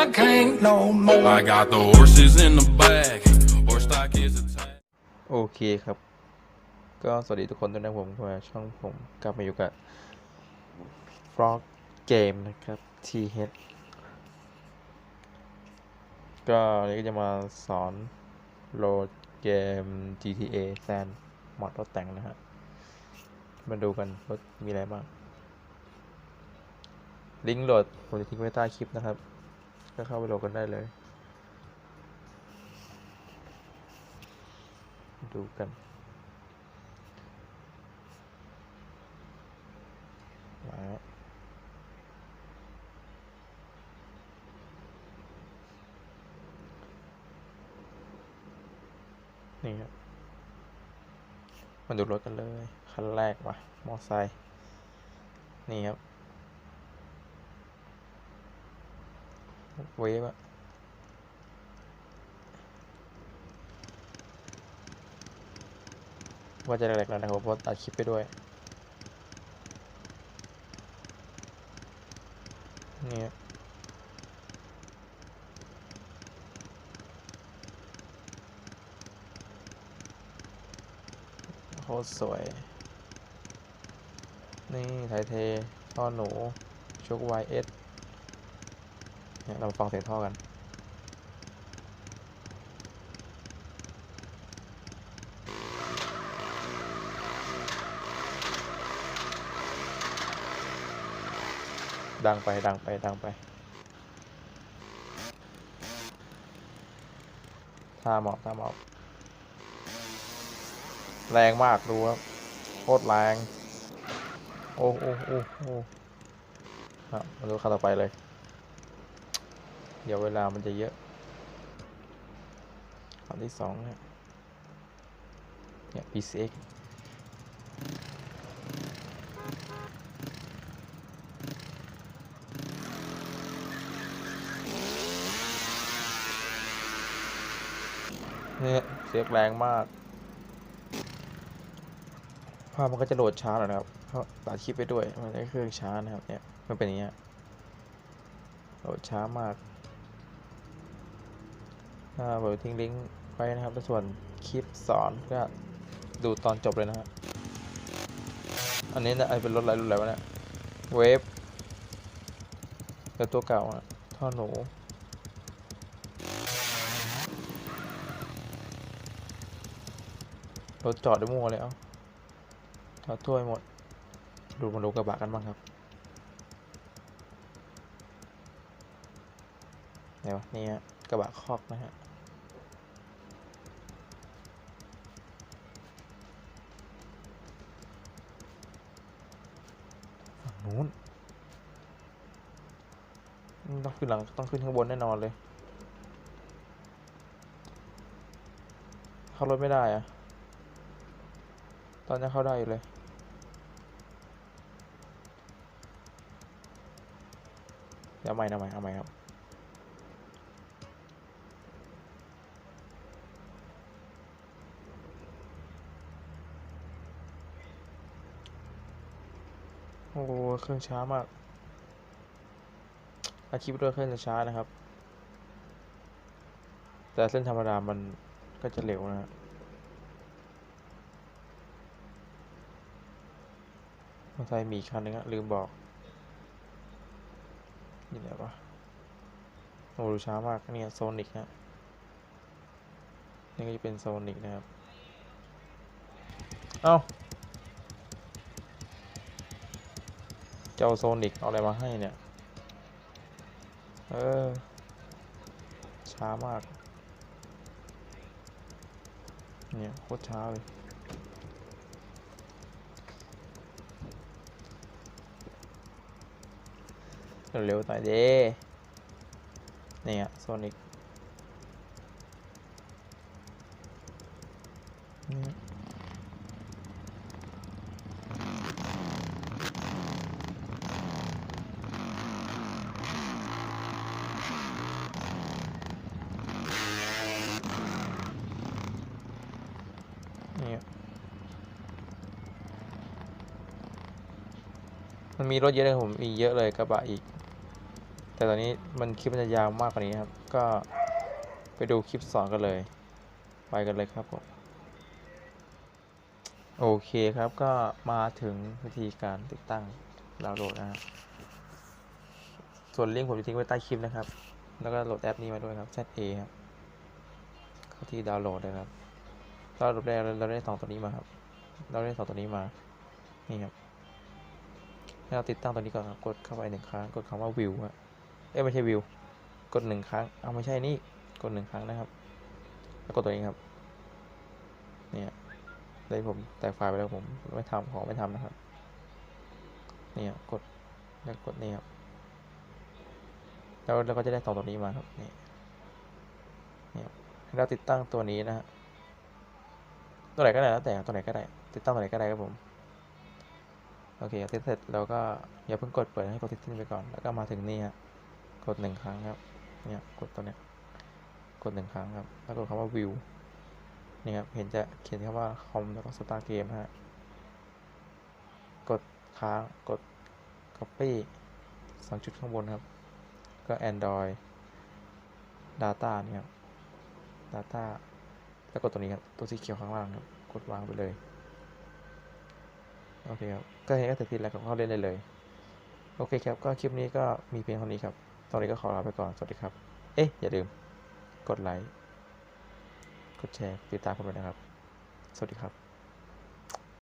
I can't no more. I got the horses in the back. Horse stock is attached. โอเคครับ ก็สวัสดีทุกคนด้วยนะผมมาช่องผมกลับมาอยู่กับ Frog Game นะครับ TH ก็วันนี้ก็จะมาสอนโหลดเกม GTA San มอดรถแต่งนะฮะ มาดูกันรถมีอะไรบ้าง ลิงก์โหลดผมจะทิ้งไว้ใต้คลิปนะครับ ก็เข้าไปโหลดกันได้เลย ดูกันมาแล้วนี่ครับมาดูรถกันเลย คันแรกว่ะ มอไซค์นี่ครับ เวฟอะว่าจะแรกๆแล้วนะครับเพราะตัดคลิปไปด้วยเนี่ครับโคตรสวย นี่ไทยเทท่อหนูชุก YS เนี่ยเราฟังเสียงท่อกันดังไปดังไปดังไปท่าหมอบท่าหมอบแรงมากดูครับโคตรแรง โอ้โอ้โอ้โอ้ครับมาดูขั้นต่อไปเลย เดี๋ยวเวลามันจะเยอะขั้นที่สองเนี่ยเนี่ย PCX เนี่ยเสียงแรงมาก ภาพมันก็จะโหลดช้าหน่อยนะครับเพราะตัดคลิปไปด้วย มันได้เครื่องช้านะครับเนี่ย มันเป็นอย่างเงี้ยโหลดช้ามาก ถ้าเปิดทิ้งลิงก์ไว้นะครับส่วนคลิปสอนก็ดูตอนจบเลยนะฮะอันนี้นะไอเป็นรถอะไรรุ่นอะไรวะเนี่ยเวฟแต่ตัวเก่าอะท่อหนูรถจอดได้มั่วเลยเอ้าจอดถ้วยหมด ดูมาดูกระบะกันบ้างครับไหนวะนี่ฮะ กระบะคอกนะฮะฝั่งนู้นต้องขึ้นหลังต้องขึ้นข้างบนแน่นอนเลย เข้ารถไม่ได้อะตอนนี้เข้าได้อยู่เลยเดี๋ยวเอาใหม่เอาใหม่เอาใหม่ครับ โอ้โหเครื่องช้ามากอาคลิปด้วยเครื่องจะช้านะครับ แต่เส้นธรรมดามันก็จะเร็วนะฮะมอเตอร์ไซค์มีคันนึงอะลืมบอกนี่ไหนวะโอ้ดูช้ามากเนี่ยโซนิกนะนี่ก็จะเป็นโซนิกนะครับ เอ้า จ้าโซนิกเอาอะไรมาให้เนี่ย เออ ช้ามาก เนี่ยโคตรช้าเลยเร็วๆหน่อยเด้เนี่ยโซนิกเนี่ มันมีรถเยอะเลยผมมีเยอะเลยกระบะอีก แต่ตอนนี้มันคลิปมันจะยาวมากกว่านี้ครับ ก็ไปดูคลิปสอนกันเลย ไปกันเลยครับผมโอเคครับก็มาถึงวิธีการติดตั้งดาวน์โหลดนะฮะส่วนลิงก์ผมจะทิ้งไว้ใต้คลิปนะครับ แล้วก็โหลดแอปนี้มาด้วยครับ ZA ครับเข้าที่ดาวน์โหลดเลยครับเราได้เราได้สองตัวนี้มาครับ เราได้สองตัวนี้มา นี่ครับ ให้เราติดตั้งตัวนี้ก่อนครับกดเข้าไปหนึ่งครั้ง กดคำว่าวิวฮะเอ้ยไม่ใช่วิว กดหนึ่งครั้ง เอาไม่ใช่นี่ กดหนึ่งครั้งนะครับ แล้วกดตัวนี้ครับ เนี่ยได้ผมแตกไฟล์ไปแล้วผมไม่ทำของไม่ทำนะครับ เนี่ยกดแล้วกดนี่ครับ แล้วเราก็จะได้สองตัวนี้มาครับ นี่เนี่ยให้เราติดตั้งตัวนี้นะฮะ ตัวไหนก็ได้แล้วแต่ตัวไหนก็ได้ ติดตั้งตัวไหนก็ได้ครับผม โอเคติดเสร็จเราก็อย่าเพิ่งกดเปิดให้กดติดทิ้งไปก่อน แล้วก็มาถึงนี่ฮะกดหนึ่งครั้งครับ เนี่ยกดตัวเนี้ยกดหนึ่งครั้งครับ แล้วกดคำว่าวิวนี่ครับ เห็นจะเขียนคำว่าคอมแล้วก็สตาร์เกมฮะ กดค้างกด copy สองจุดข้างบนครับ ก็ Android Data นี่ครับ Data แล้วกดตัวนี้ครับ ตัวสีเขียวข้างล่างครับ กดวางไปเลย โอเคครับ ก็เห็นก็เสร็จสิ้นแล้วครับเข้าเล่นได้เลย โอเคครับ ก็คลิปนี้ก็มีเพียงเท่านี้ครับ ตอนนี้ก็ขอลาไปก่อน สวัสดีครับ เอ๊ะ อย่าลืม กดไลค์ กดแชร์ ติดตามผมด้วยนะครับ สวัสดีครับ